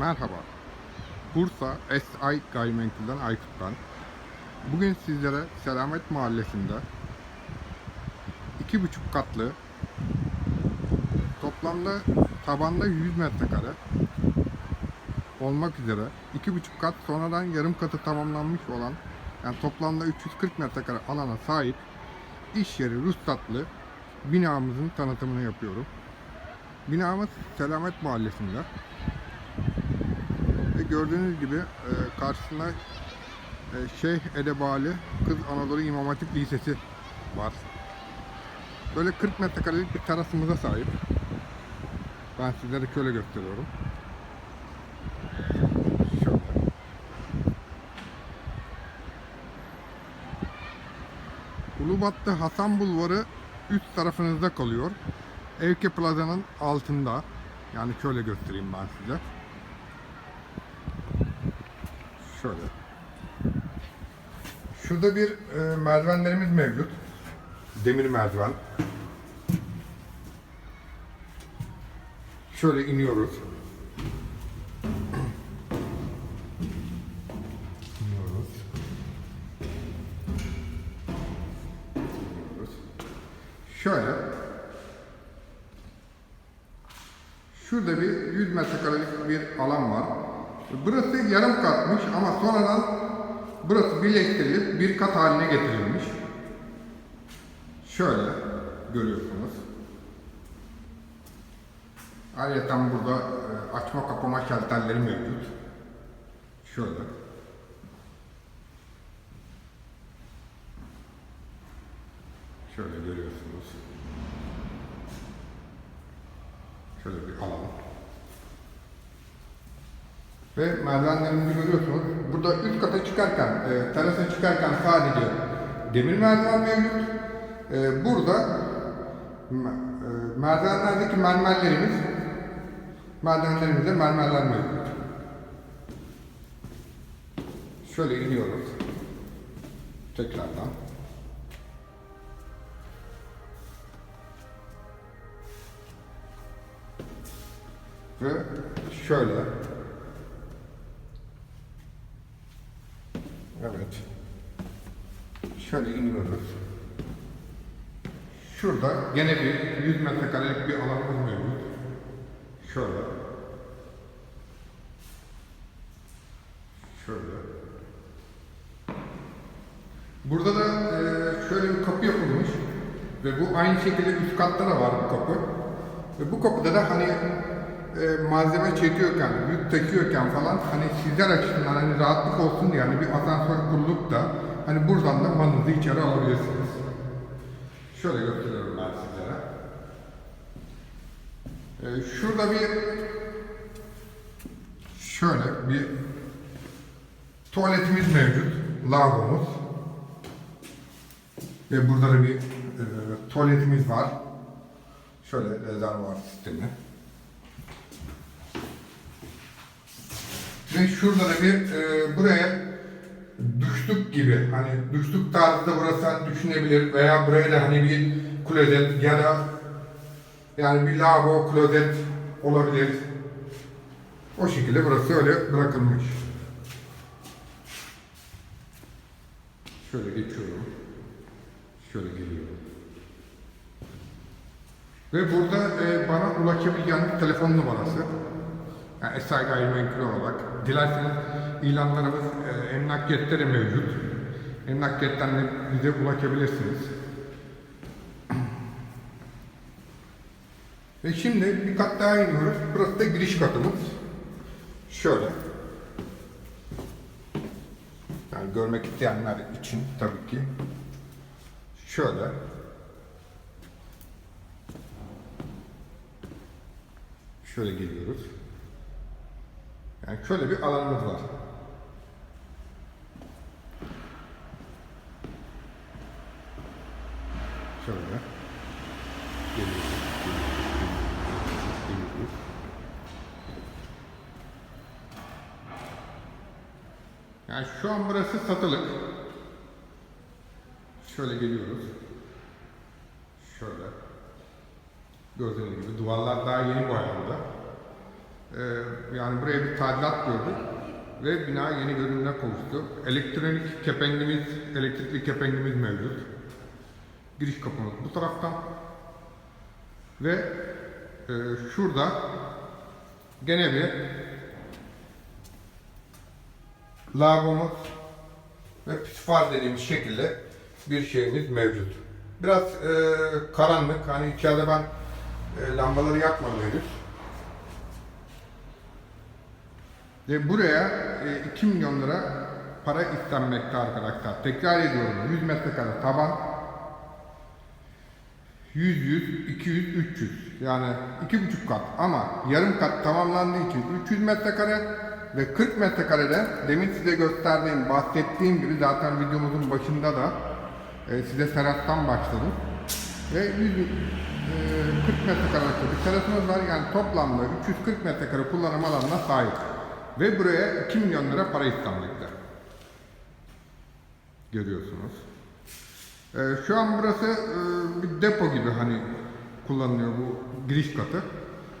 Merhaba. Bursa SI Gayrimenkul'den Aykut ben. Bugün sizlere Selamet Mahallesi'nde iki buçuk katlı toplamda tabanda 100 metrekare olmak üzere iki buçuk kat sonradan yarım katı tamamlanmış olan yani toplamda 340 metrekare alana sahip iş yeri ruhsatlı binamızın tanıtımını yapıyorum. Binamız Selamet Mahallesi'nde. Gördüğünüz gibi e, karşısında e, Şeyh Edebali Kız Anadolu İmam Hatip Lisesi var. Böyle 40 metrekarelik bir terasımıza sahip. Ben sizlere şöyle gösteriyorum. Şöyle. Ulubatlı Hasan Bulvarı üst tarafınızda kalıyor. Evke Plaza'nın altında. Yani şöyle göstereyim ben size. Şöyle. Şurada bir e, merdivenlerimiz mevcut. Demir merdiven. Şöyle iniyoruz. İniyoruz. İniyoruz. Şöyle. Şurada bir 100 metrekarelik bir alan var. Burası yarım katmış ama sonradan burası birleştirilip bir kat haline getirilmiş. Şöyle görüyorsunuz. Ayrıca burada e, açma kapama şalterleri mevcut. Şöyle. Şöyle görüyorsunuz. Şöyle bir alan. Ve merdivenlerimizi görüyorsunuz. Burada üst kata çıkarken, e, terasa çıkarken sadece demir merdiven mevcut. E, burada e, merdivenlerdeki mermerlerimiz, merdivenlerimizde mermerler mevcut. Şöyle iniyoruz. Tekrardan. Ve şöyle. Evet. Şöyle iniyoruz. Şurada gene bir 100 metrekarelik bir alanımız mevcut. Şöyle. Şöyle. Burada da eee, şöyle bir kapı yapılmış. Ve bu aynı şekilde üst katta da var bu kapı. Ve bu kapıda da hani e, malzeme çekiyorken, yük taşıyorken falan hani sizler açısından hani rahatlık olsun diye hani bir asansör kurulup da hani buradan da malınızı içeri alabilirsiniz. Şöyle gösteriyorum ben sizlere. E, şurada bir şöyle bir tuvaletimiz mevcut, lavabomuz. Ve burada da bir e, tuvaletimiz var. Şöyle rezervuar sistemi. Ve şurada da bir e, buraya düştük gibi hani düştük tarzında burası hani düşünebilir veya buraya da hani bir klozet ya da yani bir lavabo klozet olabilir. O şekilde burası öyle bırakılmış. Şöyle geçiyorum. Şöyle geliyorum. Ve burada e, bana ulaşabileceğiniz telefon numarası. Yani Esay Gayrimenkul olarak. Dilerseniz ilanlarımız e, emlakiyette de mevcut. Emlakiyetten de bize ulaşabilirsiniz. Ve şimdi bir kat daha iniyoruz. Burası da giriş katımız. Şöyle. Yani görmek isteyenler için tabii ki. Şöyle. Şöyle geliyoruz. Şöyle bir alanımız var. Şöyle. Yani şu an burası satılık. Şöyle geliyoruz. Şöyle. Gördüğünüz gibi duvarlar daha yeni boyandı. Ee, yani buraya bir tadilat gördük ve bina yeni görünümüne kavuştu. Elektronik kepengimiz, elektrikli kepengimiz mevcut. Giriş kapımız bu taraftan. Ve e, şurada gene bir lavabomuz ve püsfar dediğimiz şekilde bir şeyimiz mevcut. Biraz e, karanlık. Hani içeride ben e, lambaları yakmadım henüz. Ve buraya e, 2 milyon lira para istenmekte arkadaşlar. Tekrar ediyorum 100 metrekare taban. 100, 100, 200, 300. Yani iki buçuk kat ama yarım kat tamamlandığı için 300 metrekare ve 40 metrekarede demin size gösterdiğim, bahsettiğim gibi zaten videomuzun başında da e, size terastan başladım. Ve 100, e, 40 metrekarelik bir terasımız var. Yani toplamda 340 metrekare kullanım alanına sahip. Ve buraya 2 milyon lira para istenmekte. Görüyorsunuz. Ee, şu an burası e, bir depo gibi hani kullanılıyor bu giriş katı.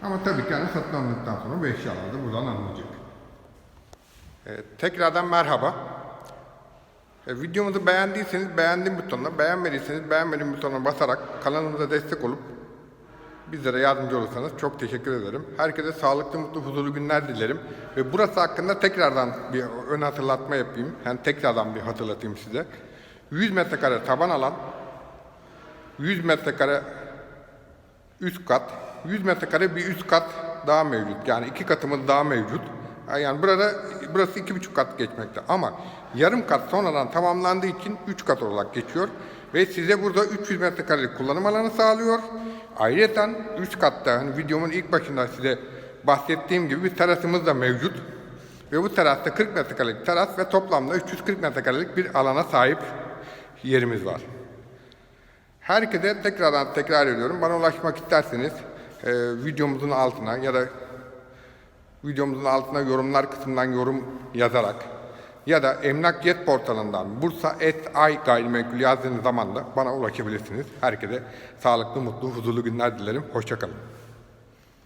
Ama tabii ki hani satın alındıktan sonra bu eşyalar da buradan alınacak. Ee, tekrardan merhaba. Ee, videomuzu beğendiyseniz beğendim butonuna, beğenmediyseniz beğenmedim butonuna basarak kanalımıza destek olup bizlere yardımcı olursanız çok teşekkür ederim. Herkese sağlıklı, mutlu, huzurlu günler dilerim. Ve burası hakkında tekrardan bir ön hatırlatma yapayım. Yani tekrardan bir hatırlatayım size. 100 metrekare taban alan, 100 metrekare üst kat, 100 metrekare bir üst kat daha mevcut. Yani iki katımız daha mevcut. Yani burada burası iki buçuk kat geçmekte ama yarım kat sonradan tamamlandığı için üç kat olarak geçiyor ve size burada 300 metrekarelik kullanım alanı sağlıyor. Ayrıca üst katta hani videomun ilk başında size bahsettiğim gibi bir terasımız da mevcut. Ve bu terasta 40 metrekarelik teras ve toplamda 340 metrekarelik bir alana sahip yerimiz var. Herkese tekrardan tekrar ediyorum. Bana ulaşmak isterseniz e, videomuzun altına ya da videomuzun altına yorumlar kısmından yorum yazarak ya da Emlak Jet portalından Bursa ay gayrimenkul yazdığınız zaman da bana ulaşabilirsiniz. Herkese sağlıklı, mutlu, huzurlu günler dilerim. Hoşçakalın.